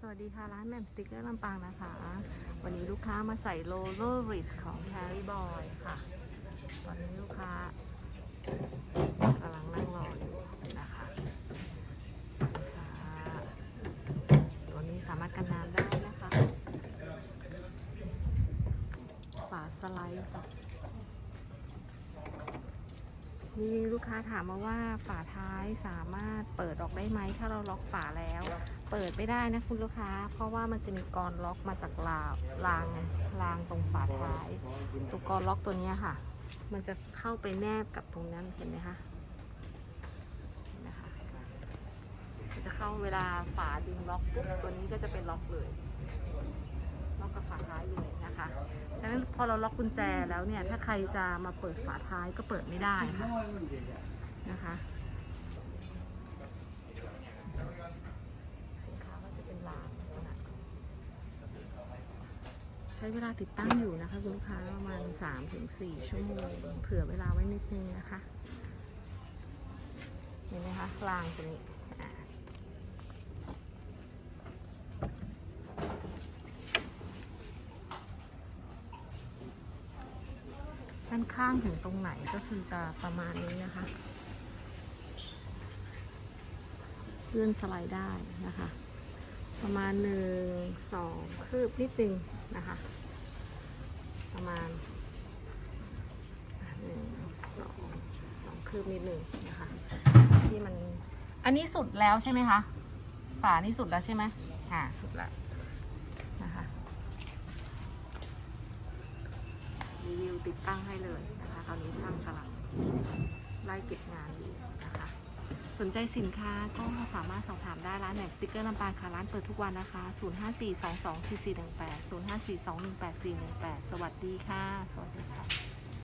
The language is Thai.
สวัสดีค่ะ ร้านแมมสติกเกอร์ลำปางนะคะ วันนี้ลูกค้ามาใส่โลโลริดของ Carry Boy ค่ะ ตอนนี้ลูกค้ากำลังนั่งรออยู่นะคะคะตัวนี้สามารถกันน้ำได้นะคะ ฝาสไลด์ค่ะ มีลูกค้าถามมาว่าฝาท้ายสามารถเปิดออกได้ไหมถ้าเราล็อกฝาแล้ว เปิดไม่ได้นะคุณลูกค้า เพราะว่ามันจะมีกรล็อกมาจากราวรางไงรางตรงฝาท้ายตัวกรล็อกตัวนี้ค่ะ มันจะเข้าไปแนบกับตรงนั้นเห็นไหมคะนไหมคะจะเข้าเวลาฝาดึงล็อกปุ๊บตัวนี้ก็จะเป็นล็อกเลย นั้นพอเราล็อกกุญแจแล้วเนี่ย ถ้าใครจะมาเปิดฝาท้ายก็เปิดไม่ได้ค่ะนะคะสินค้าก็จะเป็นลางลักษณะใช้เวลาติดตั้งอยู่นะคะคุณลูกค้าประมาณ3-4 ชั่วโมง เผื่อเวลาไว้นิดนึงนะคะ เห็นไหมคะรางตัวนี้อ่า ด้านข้างถึงตรงไหนก็คือจะประมาณนี้นะคะเลื่อนสไลด์ได้นะคะ ประมาณหนึ่งสองคืบนิดนึงนะคะ ประมาณหนึ่งสองสองคืบนิดนึงนะคะที่มันอันนี้สุดแล้วใช่ไหมคะฝานี่สุดแล้วใช่ไหมอ่าสุดแล้วนะคะ ติดตั้งให้เลยนะคะตอนนี้ช่างกำลังไล่เก็บงานอยู่นะคะ สนใจสินค้าก็สามารถสอบถามได้ร้านแหนมสติกเกอร์ลำปางค่ะร้านเปิดทุกวันนะคะ 0542244418 0542184418 สวัสดีค่ะ สวัสดีค่ะ